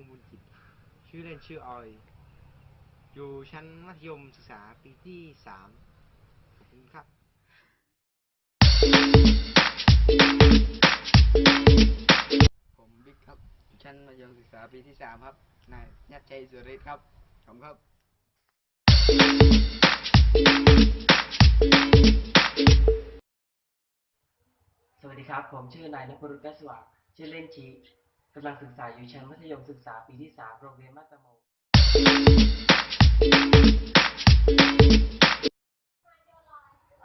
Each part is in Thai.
งบุญจิตชื่อเล่นชื่อออย อยู่ชั้นมัธยมศึกษาปีที่สามขอบคุณครับผมบิ๊กครับชั้นมัธยมศึกษาปีที่สามครับ นายยัดชัยสุริศครับขอบคุณครับ สวัสดีครับ ผมชื่อนายนพรุตแก้วสว่างชื่อเล่นชี กำลังศึกษาอยู่ชั้นมัธยมศึกษาปีที่สามโรงเรียนมาตะโม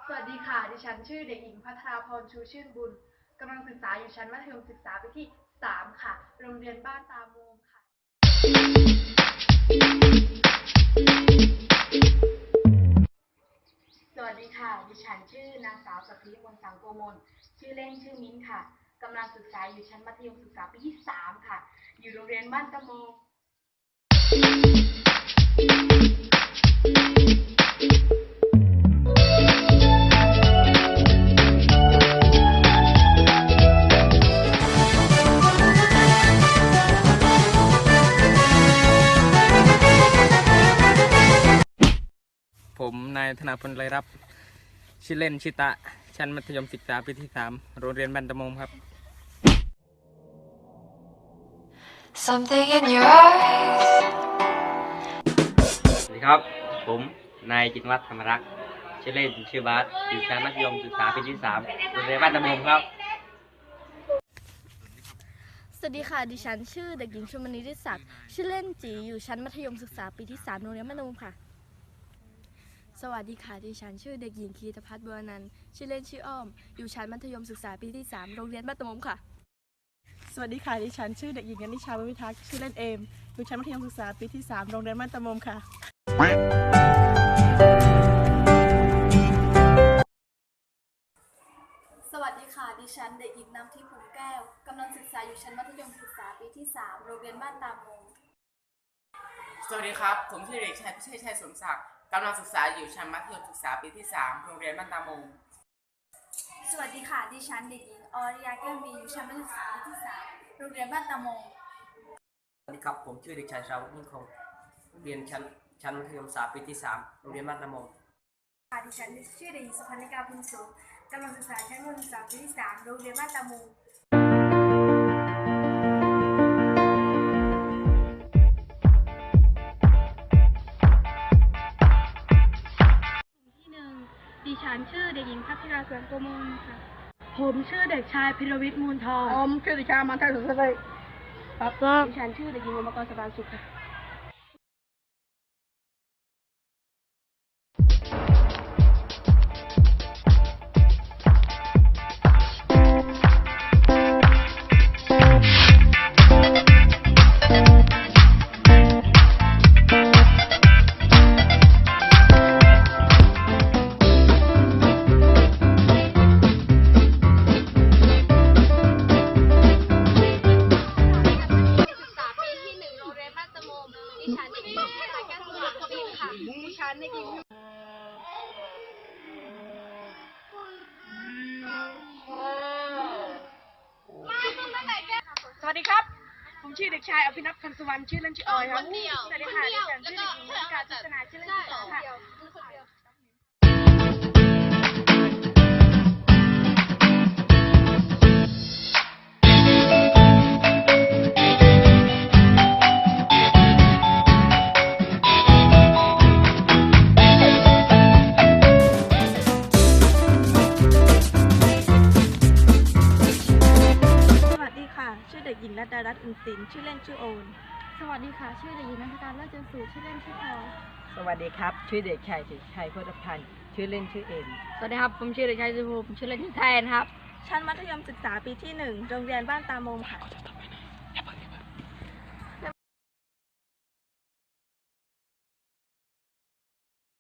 สวัสดีค่ะ ดิฉันชื่อเด็กหญิงพัทราพรชูชื่นบุญกำลังศึกษาอยู่ชั้นมัธยมศึกษาปีที่3ค่ะ โรงเรียนบ้านตามูมค่ะ สวัสดีค่ะ ดิฉันชื่อนางสาวสัพพิมนสังโกมล ชื่อเล่นชื่อมิ้นค่ะ กำลังศึกษาอยู่ชั้นมัธยมศึกษาปีที่3ค่ะ อยู่โรงเรียนบ้านตะโมงผมนายธนาพลไรรับ ชื่อเล่นชิตะ ชั้นมัธยมศึกษาปีที่สามโรงเรียนบันตะมงครับ Something in your eyes. สวัสดีครับ ผม นายจินวัฒน์ธรรมรักษ์ชื่อเล่นชื่อบาสอยู่ชั้นมัธยมศึกษาปีที่สามโรงเรียนบ้านตะมงครับ สวัสดีค่ะ ดิฉันชื่อเด็กหญิงชมณีทิศักดิ์ชื่อเล่นจีอยู่ชั้นมัธยมศึกษาปีที่3โรงเรียนมะนูมค่ะ สวัสดีค่ะ ดิฉันชื่อเด็กหญิงคีตพัฒน์บัวนันท์ชื่อเล่นชื่ออ้อม อยู่ชั้นมัธยมศึกษาปีที่ 3 โรงเรียนบ้านตะมมค่ะ สวัสดีค่ะ ดิฉันชื่อเด็กหญิงกนิชาวิวิทักษ์ชื่อเล่นเอมอยู่ชั้นมัธยมศึกษาปีที่ 3 โรงเรียนบ้านตะมมค่ะ สวัสดีค่ะ ดิฉันเด็กหญิงน้ำทิพย์ภูมิแก้วกำลังศึกษาอยู่ชั้นมัธยมศึกษาปีที่ 3 โรงเรียนบ้านตามงสวัสดีครับ ผมชื่อเด็กชายพิเชษชัยสมศักดิ์กำลังศึกษาอยู่ชั้นมัธยมศึกษาปีที่ 3 โรงเรียนบ้านตามงส วัสดีค่ะ ดิฉันเด็กหญิงออริยาแก้วมีอยู่ชั้นมัธยมศึกษาปีที่3โรงเรียนบ้านตามงสวัสดีครับ ผมชื่อเด็กชายชาวนิ่งคงเรียนชั้นชั้นมัธยมศึกษาปีที่สามโรงเรียนบ้านตะมงค่ะดิฉันชื่อเด็กหญิงสุพรรณิกาพุนสูงกำลังศึกษาชั้นมัธยมศึกษาปีที่3โรงเรียนบ้านตามง ฉันชื่อเด็กหญิงพัทราสวนโกมลค่ะ ผมชื่อเด็กชายพิรวิทย์มูลทองผมชื่อเด็กชายมันทัศน์สุขสวัสดิ์ครับดิฉันชื่อเด็กหญิงวมกรสบานสุขค่ะ นเด็กหญิงสวัสดีครับ ผมชื่อเด็กชายอภินัทพันธ์สุวรรณชื่อเล่นชื่อออยครับ สวัสดีค่ะดิฉันชื่อเด็กหญิงนิการพิศนาชื่อเล่นชื่อออยค่ะ กหญิงรัตดารัตน์อินสินชื่อเล่นชื่อโอน สวัสดีค่ะ ชื่อเด็กหญิงนันทการเลิศเจนสูชื่อเล่นชื่อพลอยสวัสดีครับ ชื่อเด็กชายเฉลิมชัยโคตรพันธ์ชื่อเล่นชื่อเอ็มสวัสดีครับ ผมชื่อเด็กชายสุภูมิชื่อเล่นชื่อแทนครับ ชั้นมัธยมศึกษาปีที่1โรงเรียนบ้านตามมค่ะ